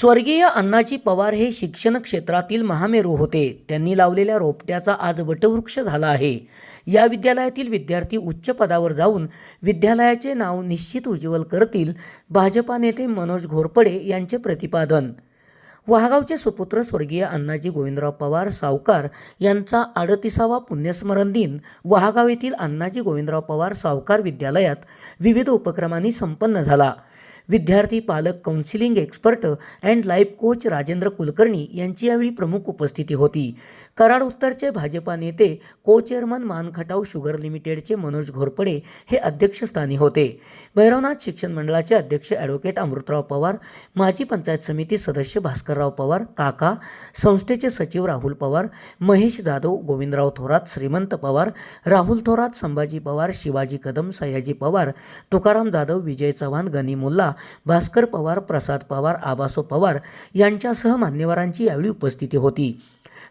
स्वर्गीय अण्णाजी पवार हे शिक्षण क्षेत्रातील महामेरू होते. त्यांनी लावलेल्या रोपट्याचा आज वटवृक्ष झाला आहे. या विद्यालयातील विद्यार्थी उच्च पदावर जाऊन विद्यालयाचे नाव निश्चित उज्ज्वल करतील भाजपा नेते मनोज घोरपडे यांचे प्रतिपादन. वहागावचे सुपुत्र स्वर्गीय अण्णाजी गोविंदराव पवार सावकार यांचा अडतिसावा पुण्यस्मरण दिन वहागाव येथील अण्णाजी गोविंदराव पवार सावकार विद्यालयात विविध उपक्रमांनी संपन्न झाला. विद्यार्थी पालक counselling expert and life coach Rajendra Kulkarni यांची यावेळी प्रमुख उपस्थिती होती. कराड उत्तरचे भाजपा नेते को चेअरमन मानखटाव शुगर लिमिटेडचे मनोज घोरपडे हे अध्यक्षस्थानी होते. भैरवनाथ शिक्षण मंडळाचे अध्यक्ष ॲडव्होकेट अमृतराव पवार माजी पंचायत समिती सदस्य भास्करराव पवार काका संस्थेचे सचिव राहुल पवार महेश जाधव गोविंदराव थोरात श्रीमंत पवार राहुल थोरात संभाजी पवार शिवाजी कदम सयाजी पवार तुकाराम जाधव विजय चव्हाण गनी मुल्ला भास्कर पवार प्रसाद पवार आबासो पवार यांच्यासह मान्यवरांची यावेळी उपस्थिती होती.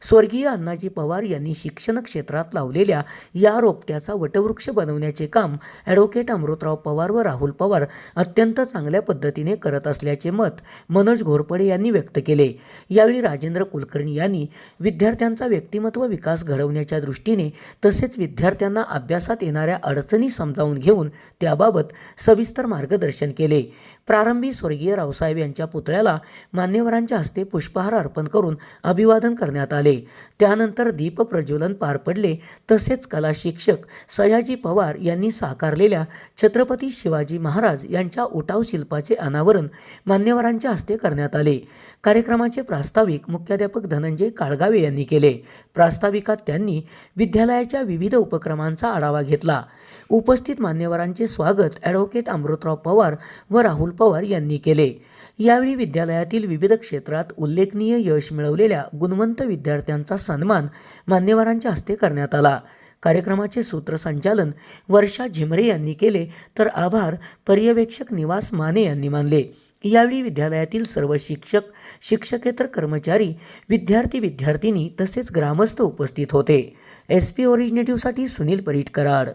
स्वर्गीय अण्णाजी पवार यांनी शिक्षण क्षेत्रात लावलेल्या या रोपट्याचा वटवृक्ष बनवण्याचे काम ॲडव्होकेट अमृतराव पवार व राहुल पवार अत्यंत चांगल्या पद्धतीने करत असल्याचे मत मनोज घोरपडे यांनी व्यक्त केले. यावेळी राजेंद्र कुलकर्णी यांनी विद्यार्थ्यांचा व्यक्तिमत्व विकास घडवण्याच्या दृष्टीने तसेच विद्यार्थ्यांना अभ्यासात येणाऱ्या अडचणी समजावून घेऊन त्याबाबत सविस्तर मार्गदर्शन केले. प्रारंभी स्वर्गीय रावसाहेब यांच्या पुतळ्याला मान्यवरांच्या हस्ते पुष्पहार अर्पण करून अभिवादन करण्यात आले. त्यानंतर दीप प्रज्वलन पार पडले. तसेच कला शिक्षक सयाजी पवार यांनी साकारलेल्या छत्रपती शिवाजी महाराज यांच्या उटाव शिल्पाचे अनावरण मान्यवरांच्या हस्ते करण्यात आले. कार्यक्रमाचे प्रास्ताविक मुख्याध्यापक धनंजय काळगावे यांनी केले. प्रास्ताविकात त्यांनी विद्यालयाच्या विविध उपक्रमांचा आढावा घेतला. उपस्थित मान्यवरांचे स्वागत ॲडव्होकेट अमृतराव पवार व राहुल पवार यांनी केले. यावेळी विद्यालयातील विविध क्षेत्रात उल्लेखनीय यश मिळवलेल्या गुणवंत विद्यार्थ्यांचा सन्मान मान्यवरांच्या हस्ते करण्यात आला. कार्यक्रमाचे सूत्रसंचालन वर्षा झिमरे यांनी केले तर आभार पर्यवेक्षक निवास माने यांनी मानले. यावेळी विद्यालयातील सर्व शिक्षक शिक्षकेतर कर्मचारी विद्यार्थी विद्यार्थिनी तसेच ग्रामस्थ उपस्थित होते. एस पी ओरिजिनेटिव्हसाठी सुनील परीट कराड